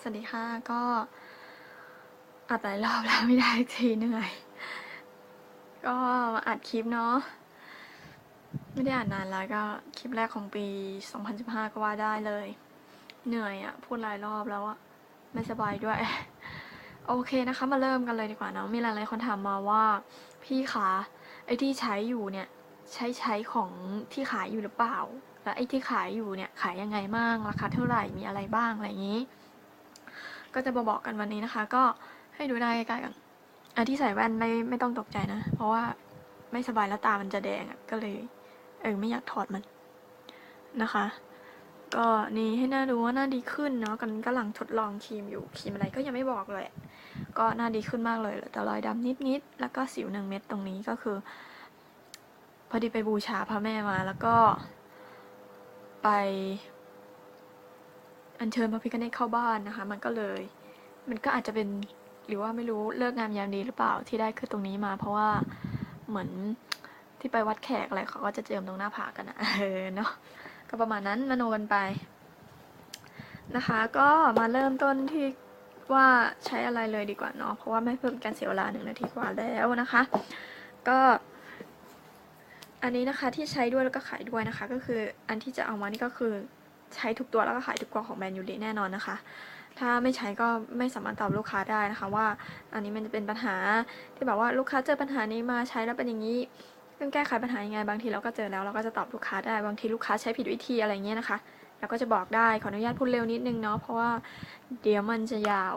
สวัสดีค่ะ ก็อัดหลายรอบแล้วไม่ได้ทีเหนื่อย ก็มาอัดคลิปเนาะไม่ได้อ่านนานแล้วก็คลิปแรกของปี 2015 ก็ว่าได้เลย เหนื่อยอะพูดหลายรอบแล้วอะไม่สบายด้วย โอเคนะคะ มาเริ่มกันเลยดีกว่าเนาะมีหลายๆคนถามมาว่า พี่คะไอ้ที่ใช้อยู่เนี่ย ใช้ใช้ของที่ขายอยู่หรือเปล่า แล้วไอ้ที่ขายอยู่เนี่ยขายยังไงบ้างราคาเท่าไหร่มีอะไรบ้างอะไรอย่างนี้ ก็จะมาบอกกันวันนี้นะคะ ก็ให้ดูหน้าใกล้ๆกันอันที่ใส่แว่นไม่ไม่ต้องตกใจนะ เพราะว่าไม่สบายแล้วตามันจะแดงอะ่ะก็เลยเออไม่อยากถอดมันนะคะ ก็นี่ให้หน้าดูว่าหน้าดีขึ้นเนาะกันกำลังทดลองครีมอยู่ครีมอะไรก็ยังไม่บอกเลย ก็หน้าดีขึ้นมากเลยแต่รอยดำนิดๆแล้วก็สิวหนึ่งเม็ดตรงนี้ก็คือ พอดีไปบูชาพระแม่มาแล้วก็ไป อัญเชิญพระพิฆเนศเข้าบ้านนะคะ มันก็เลย มันก็อาจจะเป็นหรือว่าไม่รู้เลิกงามยามดีหรือเปล่าที่ได้คือตรงนี้มา เพราะว่าเหมือนที่ไปวัดแขกอะไรเขาก็จะเจิมตรงหน้าผากกันนะเออเนาะก็ประมาณนั้นมโนกันไปนะคะ ก็มาเริ่มต้นที่ว่าใช้อะไรเลยดีกว่าเนาะเพราะว่าไม่เพิ่มการเสียเวลาหนึ่งนาทีกว่าแล้วนะคะ ก็ อันนี้นะคะที่ใช้ด้วยแล้วก็ขายด้วยนะคะ ก็คืออันที่จะเอามานี่ก็คือ ใช้ทุกตัวแล้วก็ขายทุกตัวของแบรนด์ยูริแน่นอนนะคะ ถ้าไม่ใช้ก็ไม่สามารถตอบลูกค้าได้นะคะ ว่าอันนี้มันจะเป็นปัญหาที่แบบว่าลูกค้าเจอปัญหานี้มาใช้แล้วเป็นอย่างนี้ต้องแก้ไขปัญหายังไงบางทีเราก็เจอแล้วเราก็จะตอบลูกค้าได้บางทีลูกค้าใช้ผิดวิธีอะไรเงี้ยนะคะเราก็จะบอกได้ขออนุญาตพูดเร็วนิดนึงเนาะเพราะว่าเดี๋ยวมันจะยาว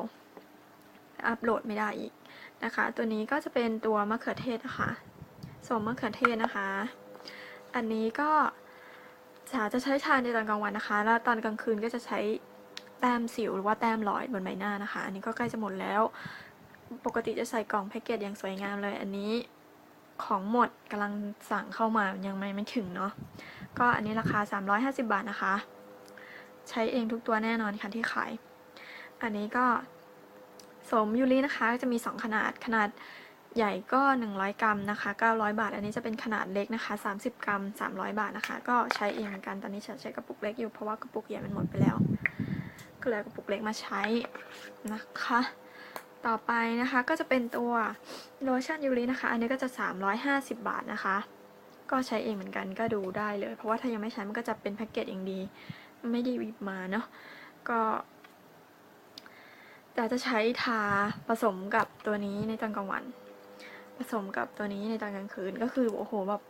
อัปโหลดไม่ได้อีกนะคะ ตัวนี้ก็จะเป็นตัวมะเขือเทศนะคะสมมะเขือเทศนะคะ อันนี้ก็ จะจะใช้ทานในตอนกลางวันนะคะ แล้วตอนกลางคืนก็จะใช้แต้มสิวหรือว่าแต้มรอยบนใบหน้านะคะ อันนี้ก็ใกล้จะหมดแล้ว ปกติจะใส่กล่องแพ็กเกจอย่างสวยงามเลย อันนี้ของหมดกำลังสั่งเข้ามายังไม่ไม่ถึงเนาะ ก็อันนี้ราคา 350 บาทนะคะ ใช้เองทุกตัวแน่นอนค่ะที่ขาย อันนี้ก็สมยูรินะคะ จะมี 2 ขนาดขนาด ใหญ่ก็ 100 กรัมนะคะ 900 บาท อันนี้จะเป็นขนาดเล็กนะคะ 30 กรัม 300 บาทนะคะ ก็ใช้เองเหมือนกัน ตอนนี้ฉันใช้กระปุกเล็กอยู่ เพราะว่ากระปุกใหญ่มันหมดไปแล้ว ก็เลยกระปุกเล็กมาใช้นะคะ ต่อไปนะคะก็จะเป็นตัวโลชั่นยูรินะคะ อันนี้ก็จะ 350 บาทนะคะ ก็ใช้เองเหมือนกันก็ดูได้เลย เพราะว่าถ้ายังไม่ใช้มันก็จะเป็นแพ็กเกจอย่างดี ไม่ได้วิบมาเนาะ ก็แต่จะใช้ทาผสมกับตัวนี้ในตอนกลางวัน ผสมกับตัวนี้ในตอนกลางคืนก็คือโอ้โหแบบ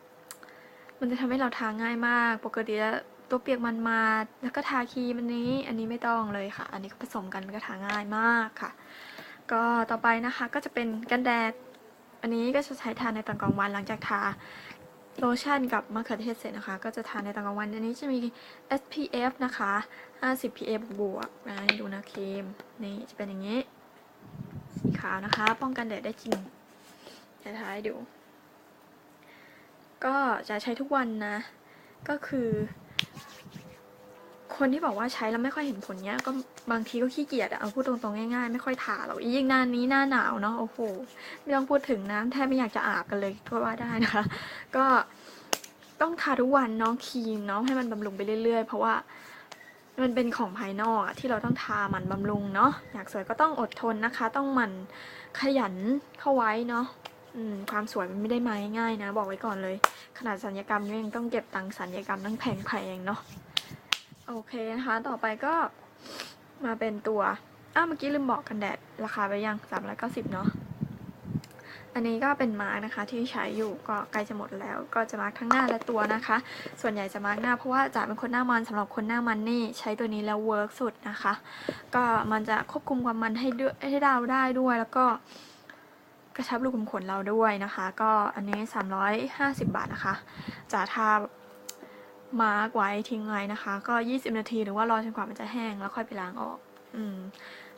มันจะทำให้เราทาง่ายมาก ปกติแล้วตัวเปียกมันมา แล้วก็ทาครีมอันนี้ อันนี้ไม่ต้องเลยค่ะ อันนี้ก็ผสมกันมันก็ทาง่ายมากค่ะ ก็ต่อไปนะคะก็จะเป็นกันแดด อันนี้ก็จะใช้ทาในตอนกลางวันหลังจากทาโลชั่นกับมะเขือเทศเสร็จนะคะ ก็จะทาในตอนกลางวัน อันนี้จะมี SPF นะคะ 50 PA บวกนะนี่ดูนะครีม นี่จะเป็นอย่างนี้ สีขาวนะคะ ป้องกันแดดได้จริง จะทาให้ดู ก็จะใช้ทุกวันนะ ก็คือ คนที่บอกว่าใช้แล้วไม่ค่อยเห็นผลเนี้ย ก็บางทีก็ขี้เกียจอะเอาพูดตรงๆง่ายๆ ไม่ค่อยทาหรอกยิ่งหน้านี้หน้าหนาวเนาะโอ้โหไม่ต้องพูดถึงน้ำแทบไม่อยากจะอาบกันเลยก็ว่าได้นะคะ ก็ต้องทาทุกวันเนาะครีมเนาะให้มันบำรุงไปเรื่อยๆ เพราะว่ามันเป็นของภายนอกที่เราต้องทามันบำรุงเนาะอยากสวยก็ต้องอดทนนะคะ ต้องหมันขยันเข้าไว้เนาะ ความสวยมันไม่ได้มาง่ายๆนะ บอกไว้ก่อนเลย ขนาดสัญญกรรมเนี่ยยังต้องเก็บตังค์สัญญกรรมตั้งแพงๆเนาะโอเคนะคะ ต่อไปก็มาเป็นตัวอ้าวเมื่อกี้ลืมบอกกันแดด ราคาไปยังสามร้อยเก้าสิบเนาะอันนี้ก็เป็นมาร์กนะคะที่ใช้อยู่ก็ใกล้จะหมดแล้ว ก็จะมาร์กทั้งหน้าและตัวนะคะ ส่วนใหญ่จะมาร์กหน้าเพราะว่าจะเป็นคนหน้ามันสำหรับคนหน้ามันนี่ใช้ตัวนี้แล้วเวิร์กสุดนะคะ ก็มันจะควบคุมความมันให้ด้วยให้เราได้ด้วยแล้วก็ กระชับรูขุมขนเราด้วยนะคะ ก็อันนี้ 350 บาทนะคะจะทามาร์กไว้ทิ้งไว้นะคะ ก็ 20 นาทีหรือว่ารอจนกว่ามันจะแห้งแล้วค่อยไปล้างออก อืม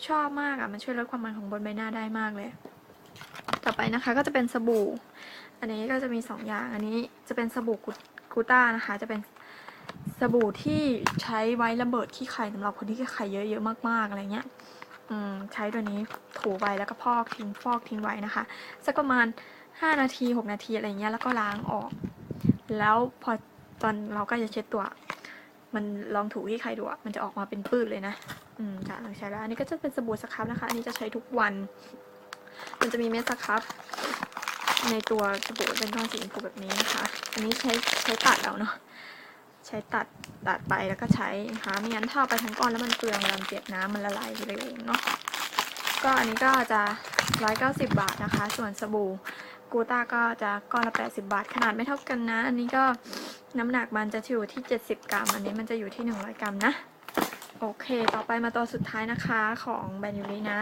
ชอบมากอะ่ะ มันช่วยลดความมันของบนใบหน้าได้มากเลย ต่อไปนะคะก็จะเป็นสบู่ อันนี้ก็จะมี 2 อย่าง อันนี้จะเป็นสบู่กูต้านะคะ จะเป็นสบู่ที่ใช้ไว้ระเบิดขี้ไข่สำหรับคนที่ขี้ไข่เยอะๆมากๆอะไรเงี้ย ใช้ตัวนี้ถูไปแล้วก็พอกทิ้งฟอกทิ้งไว้นะคะ สักประมาณ 5 นาที 6 นาทีอะไรเงี้ยแล้วก็ล้างออก แล้วพอตอนเราก็จะเช็ดตัว มันลองถูที่ใครดูอะมันจะออกมาเป็นปื้ดเลยนะ อืมจ้ะลองใช้แล้วอันนี้ก็จะเป็นสบู่สครับนะคะ อันนี้จะใช้ทุกวัน มันจะมีเม็ดสครับ ในตัวสบู่เป็นก้อนสีชมพูแบบนี้นะคะ อันนี้ใช้ใช้ตัดเอาเนาะ ใช้ตัดตัดไปแล้วก็ใช้นะคะไม่งั้นถ้าเอาไปทั้งก้อนแล้วมันเปลืองเวลามันเปียกน้ำมันละลายเร็วเนาะก็อันนี้ก็จะ 190 บาทนะคะ ส่วนสบู่กูต้าก็จะก้อนละ 80 บาท ขนาดไม่เท่ากันนะ อันนี้ก็น้ำหนักมันจะอยู่ที่ 70 กรัม อันนี้มันจะอยู่ที่ 100 กรัมนะ โอเค ต่อไปมาตัวสุดท้ายนะคะของแบรนด์ยูรินะ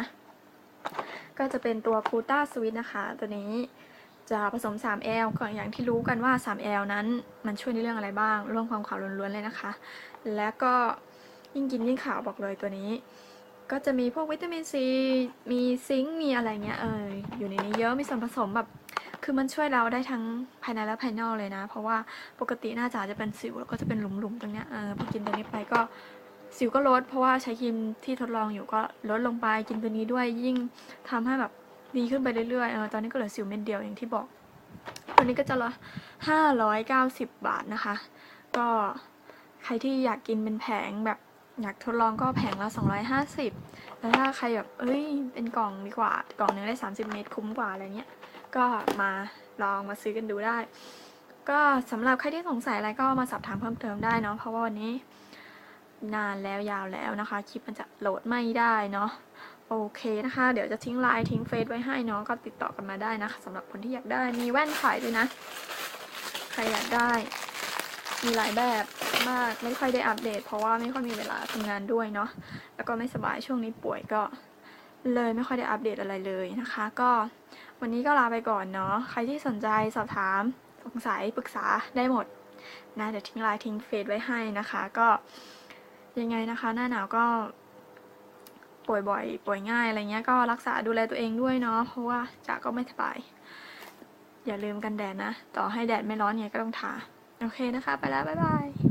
ก็จะเป็นตัวกูต้าสวิตนะคะ ตัวนี้ จะผสม 3L ก่อนอย่างที่รู้กันว่า 3L นั้นมันช่วยในเรื่องอะไรบ้างเรื่องความขาวล้วนๆเลยนะคะ แล้วก็ยิ่งกินยิ่งขาวบอกเลยตัวนี้ ก็จะมีพวกวิตามินซี มีซิงค์ มีอะไรเงี้ยเอออยู่ในนี้เยอะมีส่วนผสมแบบ คือมันช่วยเราได้ทั้งภายในและภายนอกเลยนะ เพราะว่าปกติหน้าจ๋าจะเป็นสิวแล้วก็จะเป็นหลุมๆตรงเนี้ยเออพอกินตัวนี้ไปก็สิวก็ลดเพราะว่าใช้ครีมที่ทดลองอยู่ก็ลดลงไปกินตัวนี้ด้วยยิ่งทำให้แบบ ดีขึ้นไปเรื่อยๆเออตอนนี้ก็เหลือสิวเม็ดเดียวอย่างที่บอกตัวนี้ก็จะละห้าร้อยเก้าสิบบาทนะคะ ก็ใครที่อยากกินเป็นแผงแบบอยากทดลองก็แผงละ250แล้วถ้าใครแบบเอ้ย เป็นกล่องดีกว่า กล่องหนึงได้30เมตรคุ้มกว่าอะไรเงี้ย ก็มาลองมาซื้อกันดูได้ ก็สำหรับใครที่สงสัยอะไรก็มาสอบถามเพิ่มเติมได้เนาะ เพราะว่าวันนี้นานแล้วยาวแล้วนะคะ คลิปมันจะโหลดไม่ได้เนาะ โอเคนะคะ เดี๋ยวจะทิ้งไลน์ทิ้งเฟซไว้ให้เนาะก็ติดต่อกันมาได้นะคะสำหรับคนที่อยากได้มีแว่นขายด้วยนะ ใครอยากได้ มีหลายแบบมากไม่ค่อยได้อัปเดต เพราะว่าไม่ค่อยมีเวลาทำงานด้วยเนาะแล้วก็ไม่สบายช่วงนี้ป่วยก็เลยไม่ค่อยได้อัปเดตอะไรเลยนะคะ ก็วันนี้ก็ลาไปก่อนเนาะใครที่สนใจสอบถามสงสัยปรึกษาได้หมดนะเดี๋ยวทิ้งไลน์ทิ้งเฟซไว้ให้นะคะ ก็ยังไงนะคะ หน้าหนาวก็ ป่วยบ่อยป่วยง่ายอะไรเงี้ยก็รักษาดูแลตัวเองด้วยเนาะเพราะว่าจ๋าก็ไม่สบาย อย่าลืมกันแดดนะ ต่อให้แดดไม่ร้อนเนี่ยก็ต้องทา โอเคนะคะ ไปแล้ว บ๊ายบาย